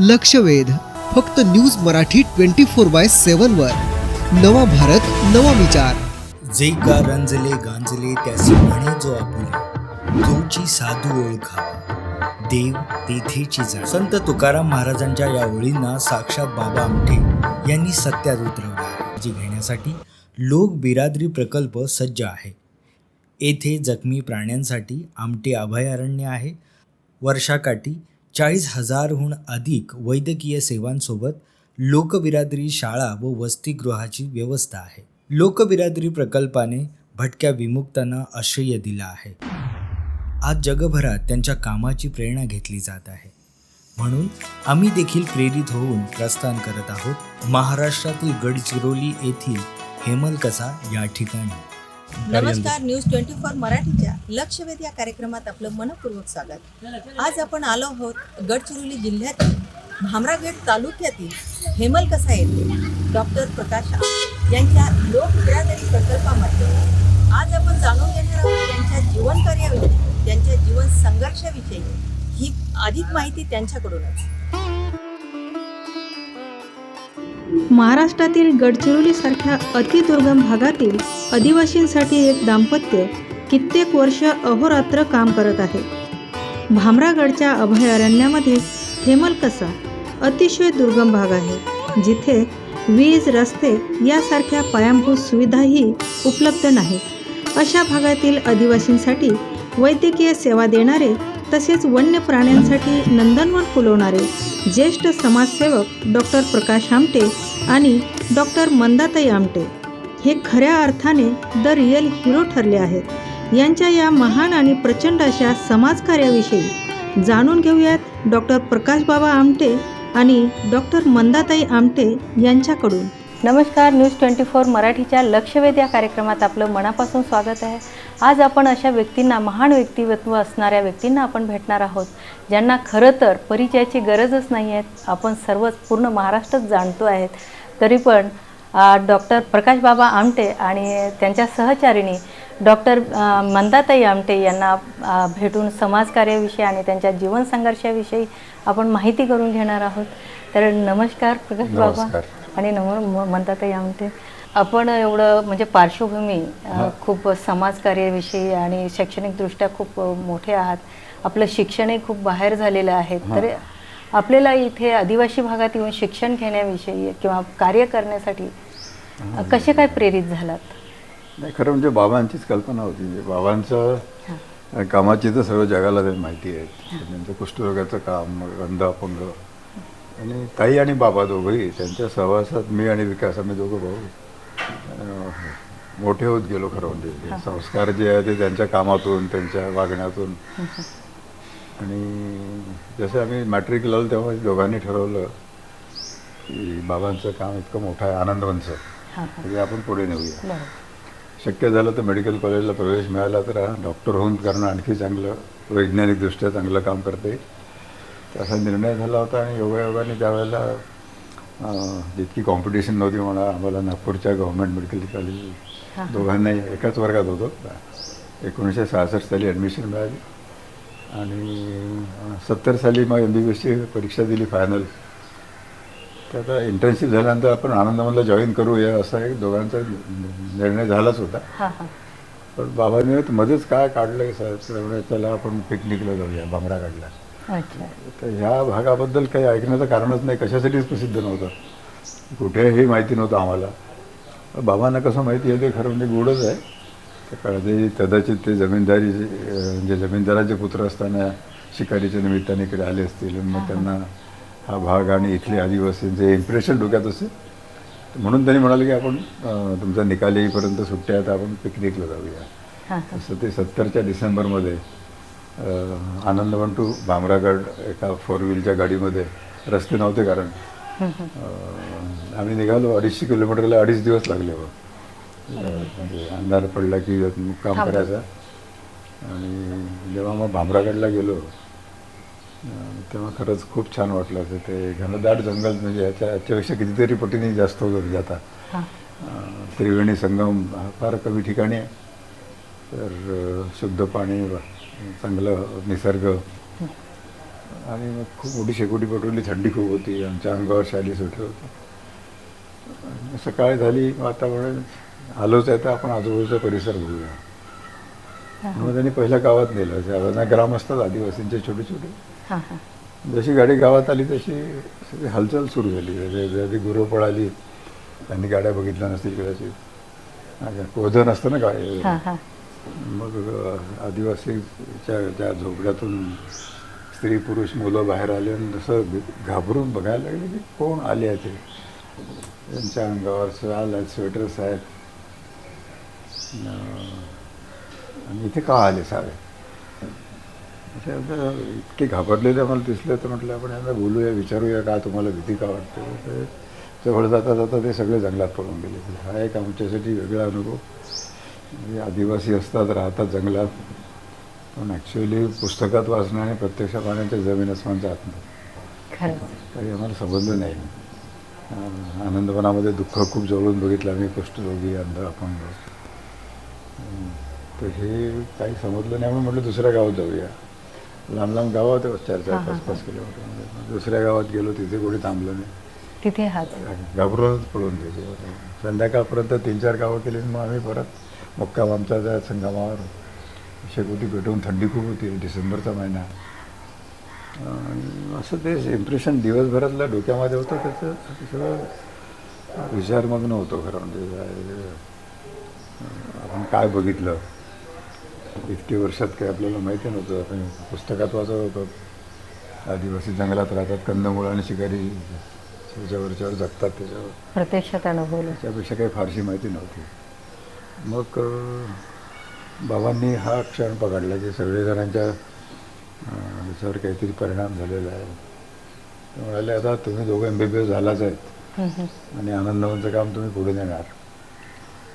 लक्षवेध. फक्त news Marathi twenty four by सेवनवर नवा भारत नवा विचार. जे का रंजले गांजले त्याचे म्हणे जो आपुले. तुमची साधू ओळखा देव तेथेची जाण. संत तुकाराम महाराजांच्या या ओळींना साक्षात बाबा आमठे यांनी सत्यात उतरवले जी घेण्यासाठी लोक बिरादरी प्रकल्प सज्ज आहे. येथे जखमी प्राण्यांसाठी आमटे अभयारण्य आहे. वर्षाकाठी चाळीस हजारहून अधिक वैद्यकीय सेवांसोबत लोकबिरादरी शाळा व वसतिगृहाची व्यवस्था आहे. लोकबिरादरी प्रकल्पाने भटक्या विमुक्तांना आश्रय दिला आहे. आज जगभरात त्यांच्या कामाची प्रेरणा घेतली जात आहे. म्हणून आम्ही देखील प्रेरित होऊन प्रस्थान करत आहोत महाराष्ट्रातील गडचिरोली येथील हेमलकसा या ठिकाणी. नमस्कार न्यूज ट्वेंटी फोर मराठीच्या लक्षवेध या कार्यक्रमात आपलं मनपूर्वक स्वागत. आज आपण आलो आहोत गडचिरोली जिल्ह्यातील भामरागड तालुक्यातील हेमलकसा येथे. डॉक्टर प्रकाश यांच्या लोक बिरादरी प्रकल्पामध्ये. आज आपण जाणून घेणार आहोत त्यांच्या जीवनकार्याविषयी त्यांच्या जीवन संघर्षाविषयी. ही अधिक माहिती त्यांच्याकडूनच. महाराष्ट्रातील गडचिरोलीसारख्या अतिदुर्गम भागातील आदिवासींसाठी एक दाम्पत्य कित्येक वर्ष अहोरात्र काम करत आहे. भामरागडच्या अभयारण्यामध्ये हेमलकसा अतिशय दुर्गम भाग आहे. जिथे वीज रस्ते यासारख्या पायाभूत सुविधाही उपलब्ध नाहीत. अशा भागातील आदिवासींसाठी वैद्यकीय सेवा देणारे तसेच वन्य प्राण्यांसाठी नंदनवन फुलवणारे ज्येष्ठ समाजसेवक डॉक्टर प्रकाश आमटे आणि डॉक्टर मंदाताई आमटे हे खऱ्या अर्थाने द रिअल हिरो ठरले आहेत. यांच्या या महान आणि प्रचंड अशा समाजकार्याविषयी जाणून घेऊयात डॉक्टर प्रकाशबाबा आमटे आणि डॉक्टर मंदाताई आमटे यांच्याकडून. नमस्कार न्यूज ट्वेंटी फोर मराठीच्या लक्षवेध या कार्यक्रमात आपलं मनापासून स्वागत आहे. आज आपण अशा व्यक्तींना महान व्यक्तिमत्व असणाऱ्या व्यक्तींना आपण भेटणार आहोत ज्यांना खरं तर परिचयाची गरजच नाही आहेत आपण सर्वच पूर्ण महाराष्ट्रच जाणतो आहेत. तरी पण डॉक्टर प्रकाश बाबा आमटे आणि त्यांच्या सहचारिणी डॉक्टर मंदाताई आमटे यांना भेटून समाजकार्याविषयी आणि त्यांच्या जीवन संघर्षाविषयी आपण माहिती करून घेणार आहोत. तर नमस्कार प्रकाश बाबा. आणि नमो म- म्हणतात आमटे आपण एवढं म्हणजे पार्श्वभूमी खूप समाजकार्याविषयी आणि शैक्षणिकदृष्ट्या खूप मोठे आहात. आपलं शिक्षणही खूप बाहेर झालेलं आहे. तर आपल्याला इथे आदिवासी भागात येऊन शिक्षण घेण्याविषयी किंवा कार्य करण्यासाठी कसे काय प्रेरित झालात? नाही खरं म्हणजे बाबांचीच कल्पना होती. म्हणजे बाबांचं कामाची तर सर्व जगाला माहिती आहे. त्यांचं कुष्ठरोगाचं काम अंध अपंग आणि ताई आणि बाबा दोघंही त्यांच्या सहवासात मी आणि विकास आम्ही दोघं भाऊ. मोठे होत गेलो खरं म्हणजे. संस्कार जे आहे ते त्यांच्या कामातून त्यांच्या वागण्यातून. आणि जसं आम्ही मॅट्रिक लावलं तेव्हा दोघांनी ठरवलं की बाबांचं काम इतकं मोठं आहे आनंदवनचं ते आपण पुढे नेऊया. शक्य झालं तर मेडिकल कॉलेजला प्रवेश मिळाला तर हा डॉक्टर होऊन करणं आणखी चांगलं वैज्ञानिकदृष्ट्या चांगलं काम करता. असा निर्णय झाला होता आणि योगायोगाने त्यावेळेला जितकी कॉम्पिटिशन नव्हती म्हणा आम्हाला नागपूरच्या गव्हर्मेंट मेडिकल कॉलेज दोघांनाही एकाच वर्गात होतो. एकोणीसशे सहासष्ट साली ॲडमिशन मिळाली. आणि सत्तर साली मग एम बी बी एसची परीक्षा दिली फायनल तर आता इंटर्नशिप झाल्यानंतर आपण आनंदमधला जॉईन करूया असा एक दोघांचा निर्णय झालाच होता. पण बाबांनी मध्येच काय काढलं साहेब? त्याला आपण पिकनिकला जाऊया बांगडागडला अच्छा तर ह्या भागाबद्दल काही ऐकण्याचं कारणच नाही. कशासाठीच प्रसिद्ध नव्हतं. कुठेही माहिती नव्हतं आम्हाला. बाबांना कसं माहिती आहे ते खरं म्हणजे गोडच आहे. कळते कदाचित ते जमीनदारी म्हणजे जमीनदाराचे पुत्र असताना शिकारीच्या निमित्ताने इकडे आले असतील. मग त्यांना हा भाग आणि इथले आदिवासींचे इम्प्रेशन डोक्यात असेल. तर म्हणून त्यांनी म्हणाले की आपण तुमचा निकाल येईपर्यंत सुट्ट्या आहेत आपण पिकनिकला जाऊया. हां. तसं ते सत्तरच्या डिसेंबरमध्ये आनंदवन टू भामरागड एका फोर व्हीलच्या गाडीमध्ये रस्ते नव्हते कारण आम्ही निघालो अडीचशे किलोमीटरला अडीच दिवस लागले हो. अं, म्हणजे अंधार पडला की मुक्काम करायचा. आणि जेव्हा मग भामरागडला गेलो तेव्हा खरंच खूप छान वाटलं ते घनदाट जंगल म्हणजे याच्या याच्यापेक्षा कितीतरी पटीने जास्त होतं जाता. हां. त्रिवेणी संगम हा फार कमी ठिकाणी आहे. तर शुद्ध पाणी व- चांगलं निसर्ग. आणि मग खूप मोठी शेकोटी पटवली थंडी खूप होती. आमच्या अंगावर शाली सुटलं होतं. सकाळ झाली वातावरण. आलोच आहे तर आपण आजूबाजूचा परिसर बघूया. मग त्यांनी पहिल्या गावात नेलं. ज्या ग्राम असतात आदिवासींचे छोटे छोटे जशी गाडी गावात आली तशी सगळी हालचाल सुरू झाली. जशी गुरु पळाली त्यांनी गाड्या बघितल्या नसतील कदाचित. ओझं असतं ना गाडी. मग आदिवासीच्या त्या झोपड्यातून स्त्री पुरुष मुलं बाहेर आले आणि जसं घाबरून बघायला लागले की कोण आले ते? त्यांच्या अंगावर शाल आहेत स्वेटर्स आहेत. आणि इथे का आले सारे? इतके घाबरलेले आम्हाला दिसले तर म्हटलं आपण यांना बोलूया विचारूया का तुम्हाला भीती का वाटते? जवळ जाता जाता ते सगळे जंगलात पळून गेले. हा एक आमच्यासाठी वेगळा अनुभव. म्हणजे आदिवासी असतात राहतात जंगलात. पण ॲक्च्युअली पुस्तकात वाचणं आणि प्रत्यक्ष पाहण्याच्या जमीन अस्मानचा आत्मा काही आम्हाला संबंध नाही. आनंदवनामध्ये दुःख खूप जवळून बघितलं आम्ही कुष्ठरोगी अंध अपंग. तर हे काही समजलं नाही म्हणून म्हटलं दुसऱ्या गावात जाऊया. लांब लांब गावं होते चार चार पाच पाच किलोमीटरमध्ये दुसऱ्या गावात गेलो तिथे कोणी थांबलं नाही. तिथे घाबरूनच पळून गेले. संध्याकाळपर्यंत तीन चार गावं केली मग आम्ही परत मुक्काम आमचा त्या संगमावर शेकोटी पेटवून थंडी खूप होती डिसेंबरचा महिना. आणि असं ते इम्प्रेशन दिवसभरातल्या डोक्यामध्ये होतं त्याचं सगळं विचारमग्न होतो खरं म्हणजे आपण काय बघितलं? इतके वर्षात काय आपल्याला माहिती नव्हतं आपण पुस्तकात वाचत होतो. आदिवासी जंगलात राहतात कंदमुळं आणि शिकारी त्याच्यावरच्यावर जगतात त्याच्यावर. प्रत्यक्षात अनुभवलं. त्यापेक्षा काही फारशी माहिती नव्हती. मग बाबांनी हा क्षण पकडला की सगळेजणांच्या अं, याच्यावर काहीतरी परिणाम झालेला आहे. ते म्हणाले आता तुम्ही दोघं एम बी बी एस झालाच आहेत. आणि आनंदवनचं काम तुम्ही पुढे नेणार.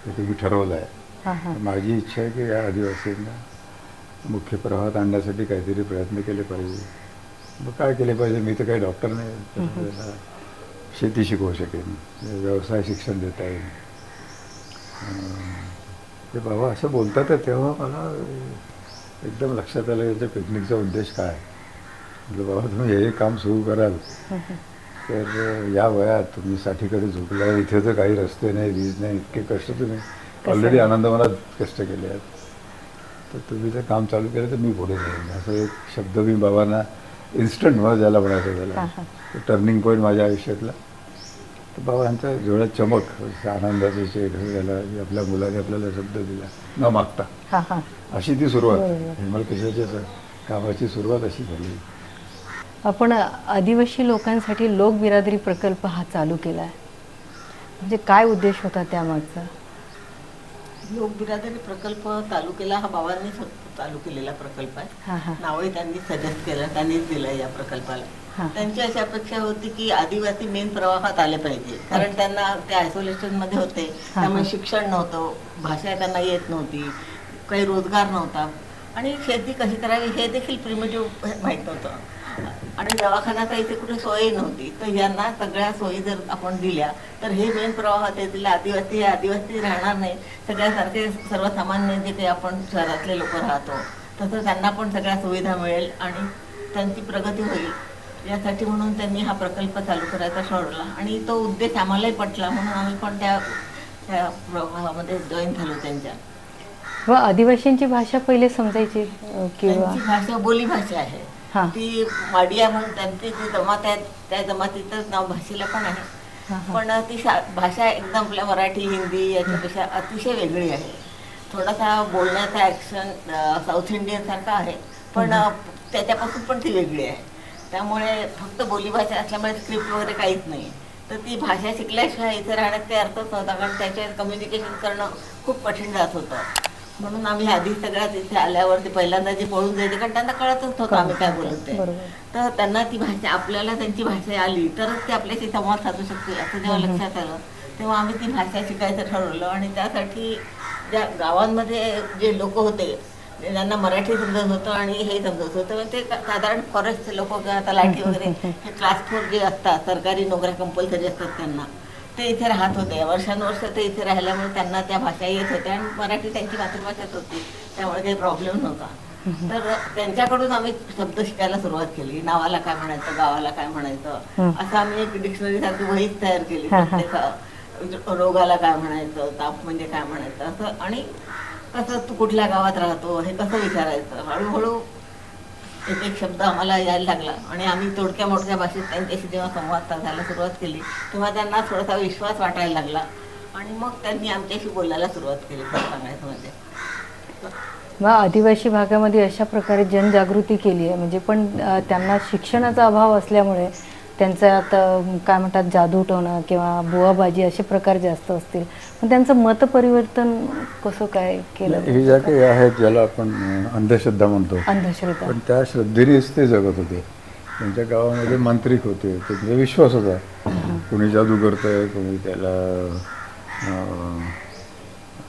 हे तुम्ही ठरवलं आहे. माझी इच्छा आहे की या आदिवासींना मुख्य प्रवाहात आणण्यासाठी काहीतरी प्रयत्न केले पाहिजे. मग काय केले पाहिजे? मी तर काही डॉक्टर नाही. शेती शिकवू शकेन. व्यवसाय शिक्षण देता येईल. ते बाबा असं बोलतात तेव्हा मला एकदम लक्षात आलं यांच्या पिकनिकचा उद्देश काय? म्हटलं बाबा तुम्ही हे काम सुरू कराल. तर या वयात तुम्ही साठीकडे झोपला इथे तर काही रस्ते नाही वीज नाही. इतके कष्ट तुम्ही ऑलरेडी आनंदवनात कष्ट केले आहेत. तर तुम्ही जर काम चालू केलं तर मी पुढे जाईन. असं एक शब्द मी बाबांना इन्स्टंट मला ज्याला म्हणायचं त्याला. टर्निंग पॉईंट माझ्या आयुष्यातला. तर बाबांच्या डोळ्यात चमक आनंदाचे शेख याला आपल्या मुलाने आपल्याला शब्द दिला न मागता. हां हां. अशी ती सुरुवात. हेमल कशाच्या कामाची सुरुवात अशी झाली. आपण आदिवासी लोकांसाठी लोकबिरादरी प्रकल्प हा चालू केला आहे म्हणजे काय उद्देश होता त्यामागचा? लोक बिरादरी प्रकल्प तालुक्याला हा बाबांनी चालू केलेला प्रकल्प आहे. हां हां. नावही त्यांनी सजेस्ट केलं त्यांनीच दिलं या प्रकल्पाला. त्यांची अशी अपेक्षा होती की आदिवासी मेन प्रवाहात आले पाहिजे. कारण त्यांना ते आयसोलेशनमध्ये होते. त्यामुळे शिक्षण नव्हतं. भाषा त्यांना येत नव्हती. काही रोजगार नव्हता. आणि शेती कशी करावी हे देखील प्रिमेटिव्ह माहीत नव्हतं. आणि दवाखान्याचा इथे कुठे सोयही नव्हती. तर यांना सगळ्या सोयी जर आपण दिल्या तर हे मेन प्रवाहात येतील. आदिवासी हे आदिवासी राहणार नाही. सगळ्यासारखे सर्वसामान्य जे काही आपण शहरातले लोक राहतो तसं त्यांना पण सगळ्या सुविधा मिळेल आणि त्यांची प्रगती होईल. यासाठी म्हणून त्यांनी हा प्रकल्प चालू करायचा ठरवला. आणि तो उद्देश आम्हालाही पटला म्हणून आम्ही पण त्या त्या प्रवाहामध्ये जॉईन झालो त्यांच्या. व आदिवासींची भाषा पहिले समजायची अं, किंवा? त्यांची भाषा बोली भाषा आहे. हां. ती माडिया म्हणून त्यांची जी जमात आहेत त्या जमातीचंच नाव भाषेला पण आहे. हां, हां. पण ती शा- भाषा एकदम आपल्या मराठी हिंदी याच्यापेक्षा अतिशय वेगळी आहे. थोडासा बोलण्याचा ॲक्शन साऊथ इंडियन सारखा आहे. पण अ, त्याच्यापासून पण ती वेगळी आहे. त्यामुळे फक्त बोलीभाषा असल्यामुळे स्क्रिप्ट वगैरे काहीच नाही तर ती भाषा शिकल्याशिवाय इथे राहण्यात काही अर्थच नव्हता कारण त्याच्यात कम्युनिकेशन करणं खूप कठीण जात होतं. म्हणून आम्ही आधी सगळ्यात इथे आल्यावर ते पहिल्यांदा जे पळून जायचे कारण त्यांना कळतच नव्हतं आम्ही काय बोलत आहे. तर त्यांना ती भाषा आपल्याला त्यांची भाषा आली तरच ते आपल्याशी संवाद साधू शकतील असं जेव्हा लक्षात आलं तेव्हा आम्ही ती भाषा शिकायचं ठरवलं. आणि त्यासाठी ज्या गावांमध्ये जे लोक होते ज्यांना मराठी समजत होतं आणि हे समजत होतं. ते साधारण फॉरेस्ट लोक तलाठी वगैरे हे क्लास फोर जे असतात सरकारी नोकऱ्या कंपल्सरी असतात त्यांना. ते इथे राहत होते. वर्षानुवर्ष ते इथे राहिल्यामुळे त्यांना त्या भाषा येत होत्या आणि मराठी त्यांची मातृभाषाच होती. त्यामुळे काही प्रॉब्लेम नव्हता. तर त्यांच्याकडून आम्ही शब्द शिकायला सुरुवात केली. नावाला काय म्हणायचं गावाला काय म्हणायचं असं आम्ही एक डिक्शनरी सारखी वहीच तयार केली. रोगाला काय म्हणायचं ताप म्हणजे काय म्हणायचं असं आणि कसं तू कुठल्या गावात राहतो हे कसं विचारायचं? हळूहळू एक एक शब्द आम्हाला यायला लागला आणि आम्ही तोडक्या मोडक्या भाषेत त्यांच्याशी जेव्हा संवाद साधायला सुरुवात केली तेव्हा त्यांना थोडासा विश्वास वाटायला लागला आणि मग त्यांनी आमच्याशी बोलायला सुरुवात केली सांगायचं म्हणजे. मग आदिवासी भागामध्ये अशा प्रकारे जनजागृती केली आहे. म्हणजे पण त्यांना शिक्षणाचा अभाव असल्यामुळे त्यांचं आता काय म्हणतात जादूटोणं किंवा बुवाबाजी असे प्रकार जास्त असतील. मग त्यांचं मतपरिवर्तन कसं काय केलं? ही ज्या काही आहेत ज्याला आपण अंधश्रद्धा म्हणतो. अंधश्रद्धा. पण त्या श्रद्धेनेच ते जगत होते. त्यांच्या गावामध्ये मांत्रिक होते. त्यांचा विश्वास होता. कोणी जादू करतंय कोणी त्याला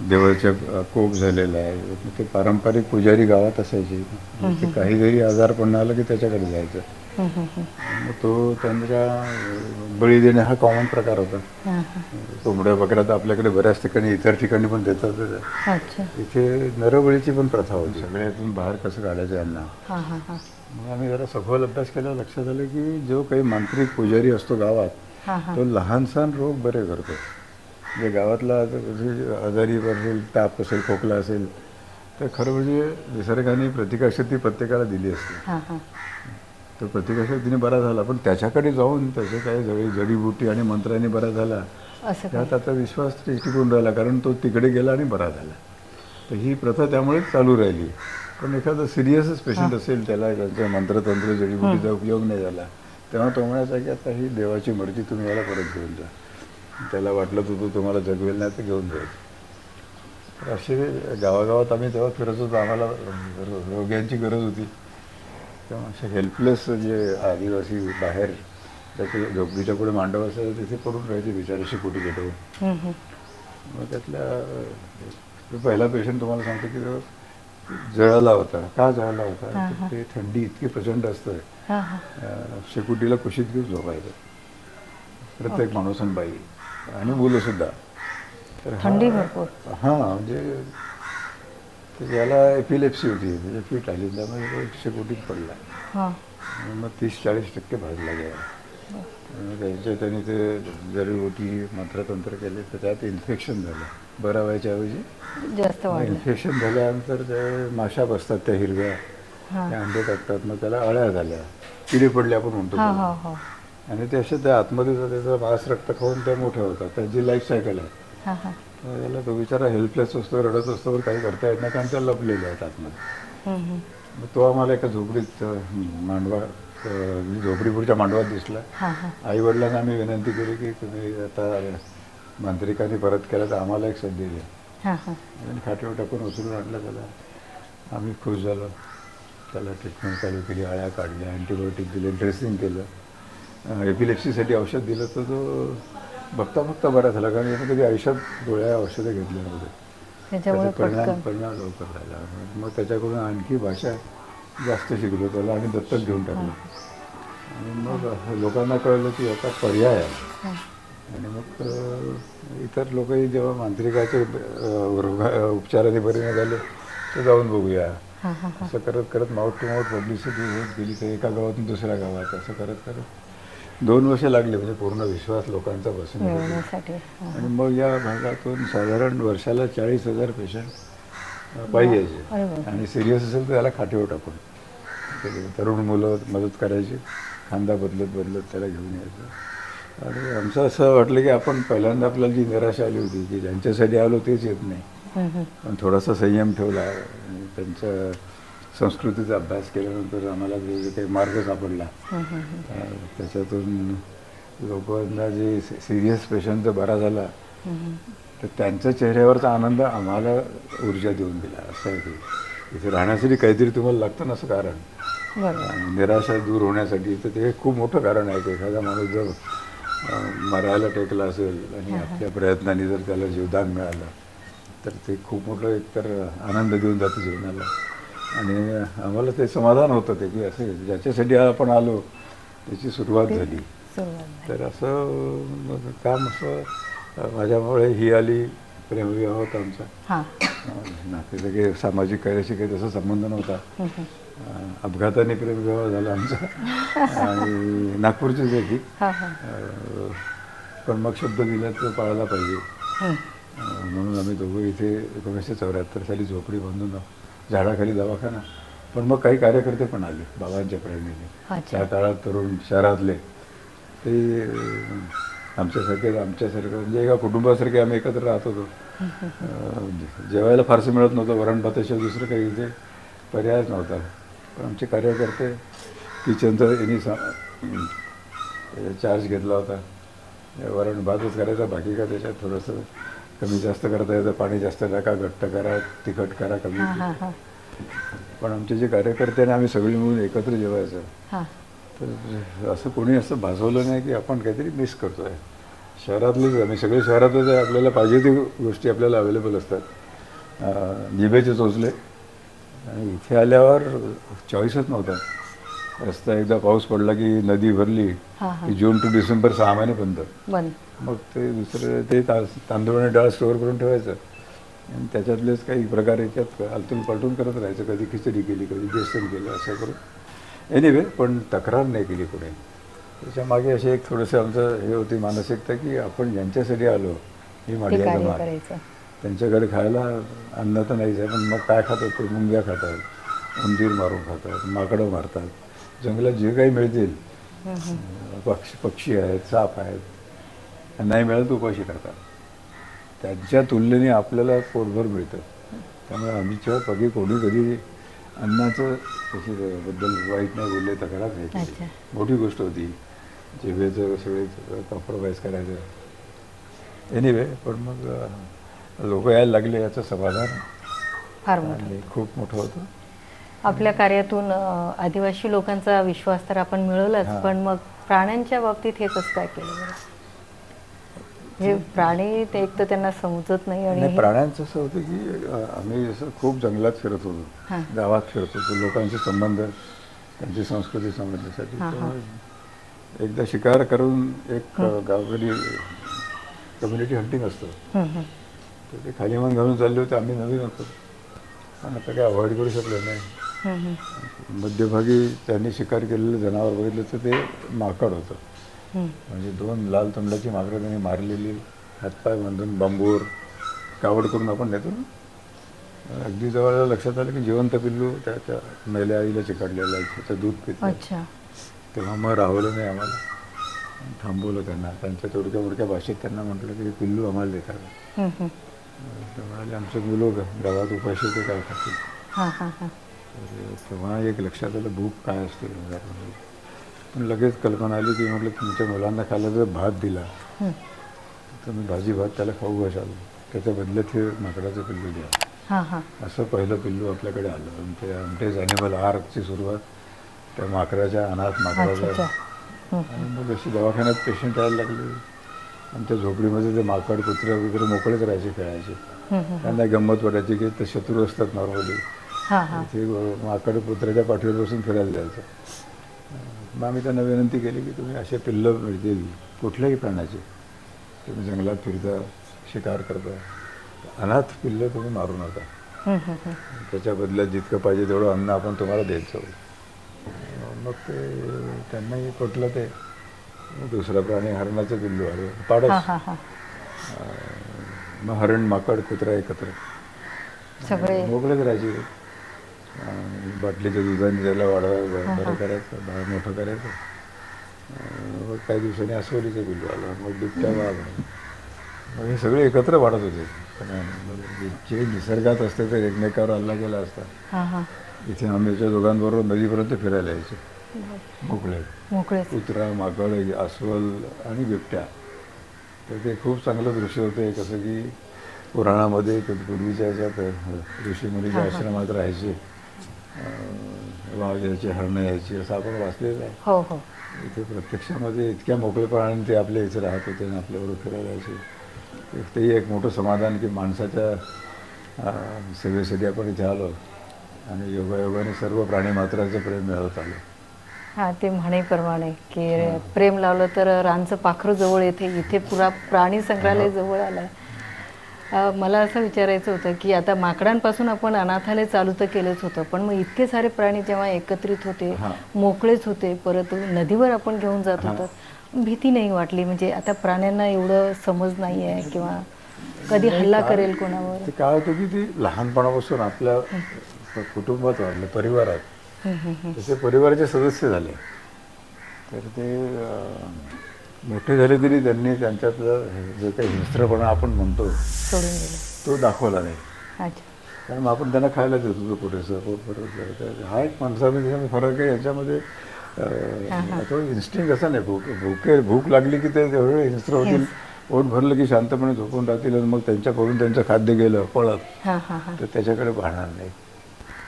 देवाच्या कोप झालेला आहे. ते पारंपरिक पुजारी गावात असायचे. ते काही जरी आजार पण आलं की त्याच्याकडे जायचं. मग तो त्यांच्या बळी देणे हा कॉमन प्रकार होता. कोंबड्या बकऱ्या तर आपल्याकडे बऱ्याच ठिकाणी इतर ठिकाणी पण देतात. इथे नरबळीची पण प्रथा होती. सगळ्यातून बाहेर कसं काढायचं यांना? हां हां हां. मग आम्ही जरा सखोल अभ्यास केला लक्षात आलं की जो काही मांत्रिक पुजारी असतो गावात तो लहान सहान रोग बरे करतो. म्हणजे गावातला आजारी असेल ताप असेल खोकला असेल तर खरं म्हणजे निसर्गाने प्रतिकारशक्ती प्रत्येकाला दिली असते. तर प्रतिकारशक्तीने बरा झाला. पण त्याच्याकडे जाऊन त्याचे काही जडी जडीबुटी आणि मंत्राने बरा झाला. असं काय? त्यात आता विश्वास टिकून राहिला कारण तो तिकडे गेला आणि बरा झाला. तर ही प्रथा त्यामुळेच चालू राहिली. पण एखादा सिरियसच पेशंट असेल त्याला त्यांच्या मंत्रतंत्र जडीबुटीचा उपयोग नाही झाला. तेव्हा तो म्हणायचा की आता ही देवाची मर्जी तुम्ही याला परत घेऊन जा. त्याला वाटलं तर तो तुम्हाला जगवेल नाही तर घेऊन जाईल. तर असे गावागावात आम्ही तेव्हा फिरत होतो. आम्हाला रोग्यांची गरज होती. तेव्हा असे हेल्पलेस जे आदिवासी बाहेर त्याचे झोपडीच्या पुढे मांडव असायचं तिथे पडून राहायचे बिचारे शिकुटी हम्म. मग त्यातल्या पहिला पेशंट तुम्हाला सांगतो की जळाला होता. का जळाला होता? ते थंडी इतकी प्रचंड असतं. शेकोटीला कुशीत घेऊन झोपायचं. प्रत्येक माणूस आणि बाई. आणि मुलं सुद्धा. तर थंडी भरपूर. हां म्हणजे तर याला एपिलेप्सी होती. म्हणजे फिट आली त्यामुळे तो शेकोटीत पडला. हां. आणि मग तीस चाळीस टक्के भाजला गेला. त्यांच्या त्यांनी ते जडीबुटी मंत्रतंत्र केले तर त्यात इन्फेक्शन झालं. बरं व्हायच्या ऐवजी जास्त इन्फेक्शन झाल्यानंतर ते माशा बसतात त्या हिरव्या. त्या अंडे टाकतात मग त्याला अळ्या झाल्या. किडे पडले आपण म्हणतो त्याला. आणि ते असे त्या आतमध्ये त्याचं मांस रक्त खाऊन त्या मोठ्या होतात. त्याची लाईफ सायकल आहे. त्याला तो बिचारा हेल्पलेस असतो रडत असतो काही करता येत नाही कारण त्या लपलेले आहेत आतमध्ये. मग तो आम्हाला एका झोपडीत मांडवा झोपडीपुरच्या मांडवात दिसला. आई वडिलांना आम्ही विनंती केली की तुम्ही आता मांत्रिकांनी परत केला तर आम्हाला एक संधी द्या. आणि खाटीवर टाकून उचलून आणलं त्याला आम्ही खुश झालो. त्याला ट्रीटमेंट चालू केली आळ्या काढल्या अँटीबायोटिक दिले ड्रेसिंग केलं. एपिलेप्सीसाठी औषध दिलं तर तो बघता बघता बरा झाला कारण यानं कधी आयुष्यात डोळ्या औषधं घेतले नव्हते त्याच्यामुळे परिणाम पटकन. परिणाम लवकर झाला. मग त्याच्याकडून आणखी भाषा जास्त शिकलो त्याला आणि दत्तक घेऊन टाकलं. आणि मग लोकांना कळलं की याचा पर्याय आहे. आणि मग अ, इतर लोकही जेव्हा मांत्रिकाचे अ, रोगा उपचाराने बरे नाही झाले तर जाऊन बघूया. हां हां असं करत करत माउथ टू माउथ पब्लिसिटी होत गेली तर एका गावातून दुसऱ्या गावात असं करत करत दोन वर्ष लागले म्हणजे पूर्ण विश्वास लोकांचा बसून. मिळवण्यासाठी हां. आणि मग या भागातून साधारण वर्षाला चाळीस हजार पेशंट पाहिजे बापरे. आणि सिरियस असेल तर त्याला खाटीवर टाकून तरुण मुलं मदत करायची खांदा बदलत बदलत त्याला घेऊन यायचं आणि आमचं असं वाटलं की आपण पहिल्यांदा आपल्याला जी निराशा आली होती की ज्यांच्यासाठी आलो तेच येत नाही. पण थोडासा संयम ठेवला आणि त्यांच्या संस्कृतीचा अभ्यास केल्यानंतर आम्हाला जे काही मार्ग सापडला त्याच्यातून लोकांना जे सिरियस पेशंट जर बरा झाला. तर त्यांच्या चेहऱ्यावरचा आनंद आम्हाला ऊर्जा देऊन दिला असं आहे ते. इथे राहण्यासाठी काहीतरी तुम्हाला लागतं ना असं कारण. निराशा दूर होण्यासाठी तर ते खूप मोठं कारण आहे की एखादा माणूस जर मरायला टेकला असेल आणि आपल्या प्रयत्नांनी जर त्याला जीवदान मिळालं तर ते खूप मोठं एकतर आनंद देऊन जातं जीवनाला. आणि आम्हाला ते समाधान होतं ते की असं ज्याच्यासाठी आपण आलो त्याची सुरुवात झाली. तर असं काम असं माझ्यामुळे ही आली प्रेमविवाह होता आमचा. हां. नाते सगळे सामाजिक कार्याशी काही तसा संबंध नव्हता. अपघाताने प्रेमविवाह झाला आमचा. आणि हां अं, पण मग शब्द दिला तो पाळायला पाहिजे. म्हणून आम्ही दोघं इथे एकोणीसशे चौऱ्याहत्तर साली झोपडी बांधून झाडाखाली दवाखाना. पण मग काही कार्यकर्ते पण आले बाबांच्या प्रेरणेने. त्या काळात तरुण शहरातले. ते आमच्यासारखे आमच्यासारखं म्हणजे एका कुटुंबासारखे आम्ही एकत्र राहत होतो. अं, जेवायला फारसं मिळत नव्हतं वरण भाताशिवाय दुसरं काही इथे पर्यायच नव्हता. पण आमचे कार्यकर्ते किचनचा यांनी सा चार्ज घेतला होता. वरण भातच करायचा बाकी का त्याच्यात थोडंसं कमी जास्त करता येतं पाणी जास्त टाका घट्ट करा तिखट करा कमी हां हां हां. पण आमचे जे कार्यकर्ते आणि आम्ही सगळी मिळून एकत्र जेवायचं हां. तर असं कोणी असं भासवलं नाही की आपण काहीतरी मिस करतो आहे शहरातलेच आम्ही सगळे शहरातच आहे आपल्याला पाहिजे ते गोष्टी आपल्याला अवेलेबल असतात. अं, जिभेचे चोचले. आणि इथे आल्यावर चॉईसच नव्हता. रस्ता एकदा पाऊस पडला की नदी भरली की जून टू डिसेंबर सहा महिने बंद. मग ते दुसरं ते तांदूळ आणि डाळ स्टोअर करून ठेवायचं. आणि त्याच्यातलेच काही प्रकार याच्यात आलतून पलटून करत राहायचं. कधी खिचडी केली कधी बेसन केलं असं करून. एनिवे पण तक्रार नाही केली कोणी. त्याच्यामागे असे एक थोडंसं आमचं हे होती मानसिकता की आपण ज्यांच्यासाठी आलो ही जमात करायचं. त्यांच्याकडे खायला अन्न तर नाहीच आहे पण मग काय खातात ते? मुंग्या खातात उंदीर मारून खातात माकडं मारतात. जंगलात जे काही मिळतील पक्षी पक्षी आहेत साप आहेत नाही मिळत उपाशी करतात. त्यांच्या तुलनेने आपल्याला पोटभर मिळतं. त्यामुळे आमच्या पगी कोणी कधी अन्नाचं त्याच्याबद्दल वाईट नाही बोलले तक्रार नाही. केली. मोठी गोष्ट होती. जिभेचं सगळे कॉम्प्रोमाइज करायचं. एनिवे पण मग लोक यायला लागले याचं समाधान. फार खूप मोठं होतं. आपल्या कार्यातून आदिवासी लोकांचा विश्वास तर आपण मिळवलाच. पण मग प्राण्यांच्या बाबतीत हे कसं काय केलं हे प्राणी ते एक तर त्यांना समजत नाही आणि प्राण्यांचं असं होतं की आम्ही असं खूप जंगलात फिरत. होतो. गावात फिरत होतो. लोकांचे संबंध त्यांची संस्कृती समजण्यासाठी. एकदा शिकार करून एक गावकरी कम्युनिटी हंटिंग असतं. तर ते खाली मान घालून चालले होते. आम्ही नवीन होतो. पण आता काही अवॉइड करू शकलो नाही. मध्यभागी त्यांनी शिकार केलेलं जनावर बघितलं तर ते माकड होतं. म्हणजे दोन लाल तोंडाची माकडं त्यांनी मारलेली हातपाय बांधून बांबूवर कावड करून आपण नेतो अगदी जवळ लक्षात आलं की जिवंत पिल्लू त्याच्या मेल्या आईला चिकाडलेलं आहे त्याचं दूध पितं तेव्हा मग राहवलं नाही आम्हाला थांबवलं त्यांना. त्यांच्या तोडक्या मोडक्या भाषेत त्यांना म्हटलं की पिल्लू आम्हाला देतात. म्हणाले आमचे मुलं गावात उपाशी ते काय खातील? तर तेव्हा एक लक्षात आलं भूक काय असते. पण लगेच कल्पना आली की म्हटलं तुमच्या मुलांना खायला जर भात दिला. तर मी भाजी भात त्याला खाऊ घाल त्याच्या बदल्यात हे माकडाचं पिल्लू द्या हां हां. असं पहिलं पिल्लू आपल्याकडे आलं. आणि ते आमटेज ॲनिमल आर्टची सुरुवात. त्या माकडाच्या अनाथ माकडाच्या. आणि मग अशी दवाखान्यात पेशंट यायला लागले. आणि त्या झोपडीमध्ये ते माकड कुत्रे वगैरे मोकळेच राहायचे खेळायचे. त्यांना गंमत वाटायची की ते शत्रू असतात नॉर्मली ते माकड कुत्र्याच्या पाठीवर बसून फिरायला जायचं. मग आम्ही त्यांना विनंती केली की तुम्ही असे पिल्लं मिळतील कुठल्याही प्राण्याचे तुम्ही जंगलात फिरता शिकार करता अनाथ पिल्लं तुम्ही मारू नका. त्याच्या बदल्यात जितकं पाहिजे तेवढं अन्न आपण तुम्हाला द्यायचं मग ते त्यांनाही पटलं ते. दुसरा प्राणी हरणाचं पिल्लू आलं पाडस. मग हरण माकड कुत्रा एकत्र. सगळे. मोकळेच राहायचे बाटलीच्या दुधाने त्याला वाढवायचं बरं करायचं बाळ मोठं करायचं. मग काही दिवसांनी अस्वलीचं पिल्लू आलं मग बिबट्या वाघ आला. मग हे सगळे एकत्र वाढत होते. जे निसर्गात असते तर एकमेकावर हल्ला केला असता. इथे आंब्याच्या दोघांबरोबर नदीपर्यंत फिरायला यायचे. मोकळे. मोकळेच. कुत्रा माकड अस्वल आणि बिबट्या. तर ते खूप चांगलं दृश्य होतं. एक असं की पुराणामध्ये पूर्वीच्या ह्याच्यात ऋषीमुनीच्या आश्रमात राहायचे अं, वाघ यायचे हरणं यायची असं आपण वाचलेलं आहे. हो हो. इथे प्रत्यक्षामध्ये इतक्या मोकळेपणाने ते आपल्या इथे राहत होते आणि आपल्याबरोबर फिरायला यायचे ते- तेही एक मोठं समाधान की माणसाच्या सेवेसाठी आपण इथे आलो आणि योगायोगाने सर्व प्राणीमात्राचं प्रेम मिळवत आलं. हां ते म्हणेप्रमाणे की प्रेम लावलं तर रानचं पाखरू जवळ येते. इथे पुरा प्राणी संग्रहालय जवळ आलं अ, मला असं विचारायचं होतं की आता माकडांपासून आपण अनाथालय चालू तर केलंच होतं पण मग इतके सारे प्राणी जेव्हा एकत्रित होते. मोकळेच होते परत नदीवर आपण घेऊन जात होतो भीती नाही वाटली. म्हणजे आता प्राण्यांना एवढं समज नाही आहे किंवा कधी हल्ला करेल कोणावर. ते काय होतं की ती लहानपणापासून आपल्या कुटुंबात वाढले परिवारात. तसे परिवाराचे सदस्य झाले. तर ते मोठे झाले तरी त्यांनी त्यांच्यातलं जो काही हिंस्त्रपणा आपण म्हणतो सोडून तो दाखवला नाही. अच्छा. कारण आपण त्यांना खायला देत होतो पुरेसं पोट भरत तर हा एक माणसामध्ये फरक आहे याच्यामध्ये अं, तो इन्स्टिंग असा नाही भूक भूके भूक लागली की ते तेवढे हिंस्त्र होतील पोट भरलं की शांतपणे झोपून राहतील आणि मग त्यांच्याकडून त्यांचं खाद्य गेलं पळत हां हां हां. तर त्याच्याकडे पाहणार नाही.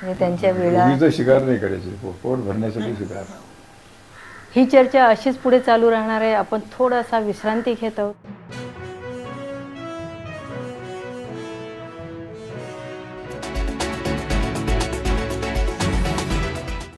म्हणजे त्यांच्या वेळा शिकार नाही करायचे पो- पोट भरण्यासाठी शिकार. ही चर्चा अशीच पुढे चालू राहणार आहे. आपण थोडासा विश्रांती घेत आहोत.